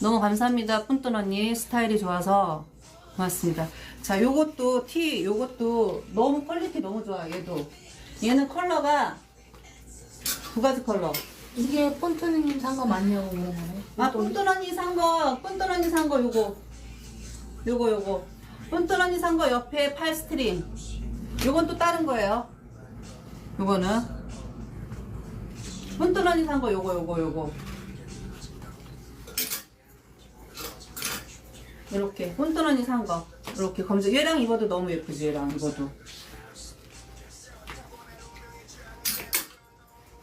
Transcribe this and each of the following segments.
너무 감사합니다. 푼돈 언니 스타일이 좋아서 고맙습니다. 자, 요것도 티, 요것도 너무 퀄리티 너무 좋아. 얘도 얘는 컬러가 두 가지 컬러. 이게 폰트님 산 거 맞냐고 물어보네. 아, 푼돈 언니 산 거, 푼돈 언니 산 거 요거, 요거 요거. 푼돈 언니 산 거 옆에 팔 스트링. 요건 또 다른 거예요. 요거는 푼돈 언니 산 거 요거 요거 요거. 이렇게 푼돈 언니 산 거. 이렇게 검정. 얘랑 입어도 너무 예쁘지. 얘랑 입어도.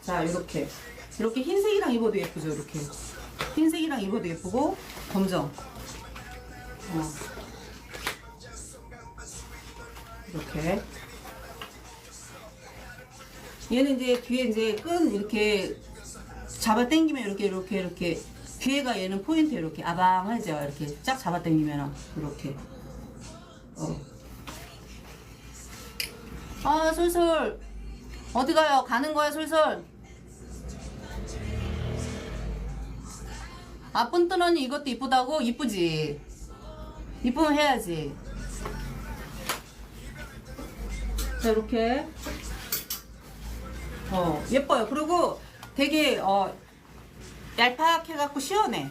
자, 이렇게. 이렇게 흰색이랑 입어도 예쁘죠, 이렇게. 흰색이랑 입어도 예쁘고, 검정. 어. 이렇게. 얘는 이제 뒤에 이제 끈 이렇게 잡아 당기면 이렇게, 이렇게, 이렇게. 뒤에가 얘는 포인트 이렇게 아방하죠. 이렇게 쫙 잡아 당기면 이렇게. 어. 아, 솔솔. 어디 가요? 가는 거야, 솔솔. 아, 뚠뜬 언니 이것도 이쁘다고? 이쁘지? 이쁘면 해야지. 자, 이렇게. 어, 예뻐요. 그리고 되게, 어, 얄팍해갖고 시원해.